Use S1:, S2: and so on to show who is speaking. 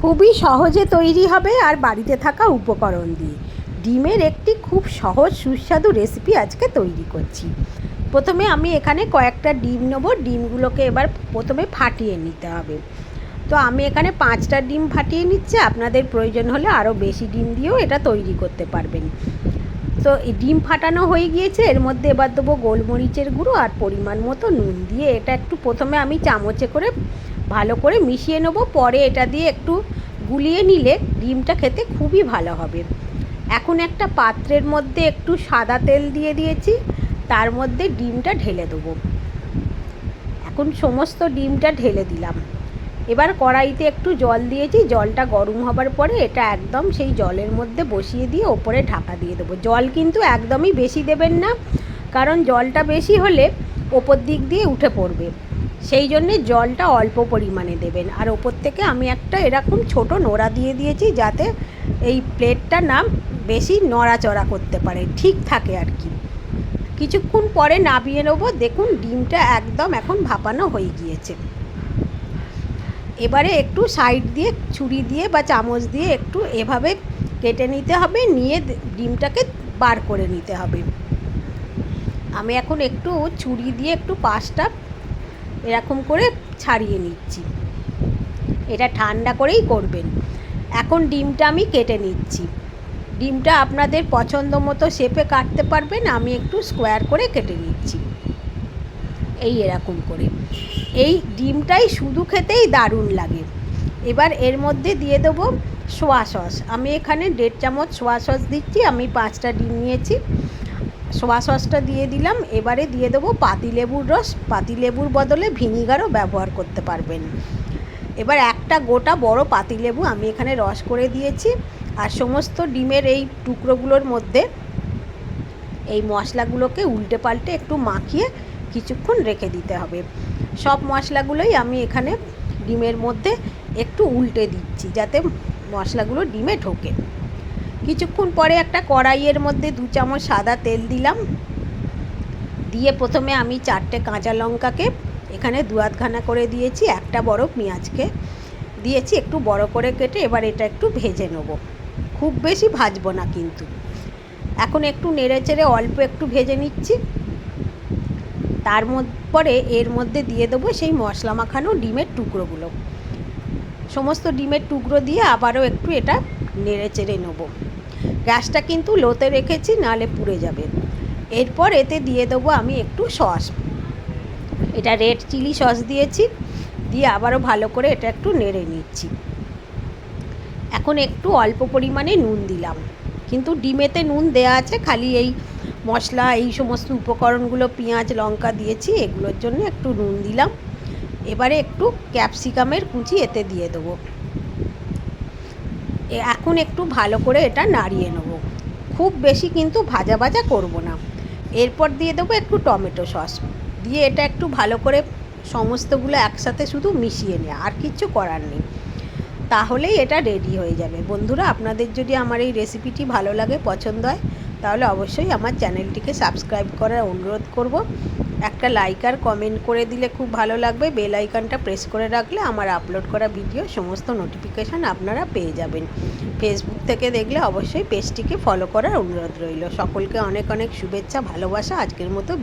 S1: খুবই সহজে তৈরি হবে আর বাড়িতে থাকা উপকরণ দিয়ে। ডিমের একটি খুব সহজ, সুস্বাদু রেসিপি আজকে তৈরি করছি। প্রথমে আমি এখানে কয়েকটা ডিম নেব। ডিমগুলোকে এবার প্রথমে ফাটিয়ে নিতে হবে। তো আমি এখানে পাঁচটা ডিম ফাটিয়ে নিচ্ছি। আপনাদের প্রয়োজন হলে আরও বেশি ডিম দিয়েও এটা তৈরি করতে পারবেন। তো এই ডিম ফাটানো হয়ে গিয়েছে। এর মধ্যে এবার দেবো গোলমরিচের গুঁড়ো আর পরিমাণ মতো নুন দিয়ে এটা একটু প্রথমে আমি চামচে করে ভালো করে মিশিয়ে নেব, পরে এটা দিয়ে একটু গুলিয়ে নিলে ডিমটা খেতে খুবই ভালো হবে। এখন একটা পাত্রের মধ্যে একটু সাদা তেল দিয়ে দিয়েছি, তার মধ্যে ডিমটা ঢেলে দেবো। এখন সমস্ত ডিমটা ঢেলে দিলাম। এবার কড়াইতে একটু জল দিয়েছি, জলটা গরম হবার পরে এটা একদম সেই জলের মধ্যে বসিয়ে দিয়ে ওপরে ঢাকা দিয়ে দেবো। জল কিন্তু একদমই বেশি দেবেন না, কারণ জলটা বেশি হলে ওপর দিক দিয়ে উঠে পড়বে। সেই জন্যে জলটা অল্প পরিমাণে দেবেন। আর ওপর থেকে আমি একটা এরকম ছোট নোড়া দিয়ে দিয়েছি যাতে এই প্লেটটা না বেশি নড়াচড়া করতে পারে, ঠিক থাকে আর কি। কিছুক্ষণ পরে নাবিয়ে নেব। দেখুন, ডিমটা একদম এখন ভাপানো হয়ে গিয়েছে। এবারে একটু সাইড দিয়ে ছুরি দিয়ে বা চামচ দিয়ে একটু এভাবে কেটে নিতে হবে। নিয়ে ডিমটাকে বার করে নিতে হবে। আমি এখন একটু ছুরি দিয়ে একটু পাশটা এরকম করে ছাড়িয়ে নিচ্ছি। এটা ঠান্ডা করেই করবেন। এখন ডিমটা আমি কেটে নিচ্ছি। ডিমটা আপনাদের পছন্দ মতো শেপে কাটতে পারবেন, আমি একটু স্কোয়ার করে কেটে নিচ্ছি। এই এরকম করে। এই ডিমটাই শুধু খেতেই দারুণ লাগে। এবার এর মধ্যে দিয়ে দেবো সোয়া সস। আমি এখানে দেড় চামচ সোয়া সস দিচ্ছি, আমি পাঁচটা ডিম নিয়েছি। সোয়া সসটা দিয়ে দিলাম। এবারে দিয়ে দেবো পাতিলেবুর রস। পাতিলেবুর বদলে ভিনিগারও ব্যবহার করতে পারবেন। এবার একটা গোটা বড় পাতিলেবু আমি এখানে রস করে দিয়েছি। আর সমস্ত ডিমের এই টুকরোগুলোর মধ্যে এই মশলাগুলোকে উল্টে পাল্টে একটু মাখিয়ে কিছুক্ষণ রেখে দিতে হবে। সব মশলাগুলোই আমি এখানে ডিমের মধ্যে একটু উল্টে দিচ্ছি যাতে মশলাগুলো ডিমে ঢোকে। কিছুক্ষণ পরে একটা কড়াইয়ের মধ্যে দু চামচ সাদা তেল দিলাম। দিয়ে প্রথমে আমি চারটে কাঁচা লঙ্কাকে এখানে দু আধখানা করে দিয়েছি, একটা বড় পেঁয়াজকে। দিয়েছি একটু বড় করে কেটে এবার এটা একটু ভেজে নেব। খুব বেশি ভাজবো না কিন্তু। এখন একটু নেড়ে চেড়ে অল্প একটু ভেজে নিচ্ছি। তার পরে এর মধ্যে দিয়ে দেবো সেই মশলা মাখানো ডিমের টুকরোগুলো। সমস্ত ডিমের টুকরো দিয়ে আবারও একটু এটা নেড়ে চেড়ে নেব। গ্যাসটা কিন্তু লোতে রেখেছি নাহলে পুড়ে যাবে। এরপর এতে দিয়ে দেবো আমি একটু সস। এটা রেড চিলি সস দিয়েছি, দিয়ে আবারও ভালো করে এটা একটু নেড়ে নিচ্ছি। এখন একটু অল্প পরিমাণে নুন দিলাম। কিন্তু ডিমেতে নুন দেয়া আছে, খালি এই মশলা, এই সমস্ত উপকরণগুলো, পেঁয়াজ, লঙ্কা দিয়েছি, এগুলোর জন্য একটু নুন দিলাম। এবারে একটু ক্যাপসিকামের কুচি এতে দিয়ে দেবো। এখন একটু ভালো করে এটা নাড়িয়ে নেব। খুব বেশি কিন্তু ভাজা ভাজা করব না। এরপর দিয়ে দেবো একটু টমেটো সস। দিয়ে এটা একটু ভালো করে সমস্তগুলো একসাথে শুধু মিশিয়ে নেয়, আর কিচ্ছু করার নেই। তাহলেই এটা রেডি হয়ে যাবে। বন্ধুরা, আপনাদের যদি আমার এই রেসিপিটি ভালো লাগে, পছন্দ হয়, তাহলে অবশ্যই আমার চ্যানেলটিকে সাবস্ক্রাইব করার অনুরোধ করব। একটা লাইক আর কমেন্ট করে দিলে খুব ভালো লাগবে। বেল আইকনটা প্রেস করে রাখলে আমার আপলোড করা ভিডিও সমস্ত নোটিফিকেশান আপনারা পেয়ে যাবেন। ফেসবুক থেকে দেখলে অবশ্যই পেজটিকে ফলো করার অনুরোধ রইল। সকলকে অনেক অনেক শুভেচ্ছা, ভালোবাসা, আজকের মতো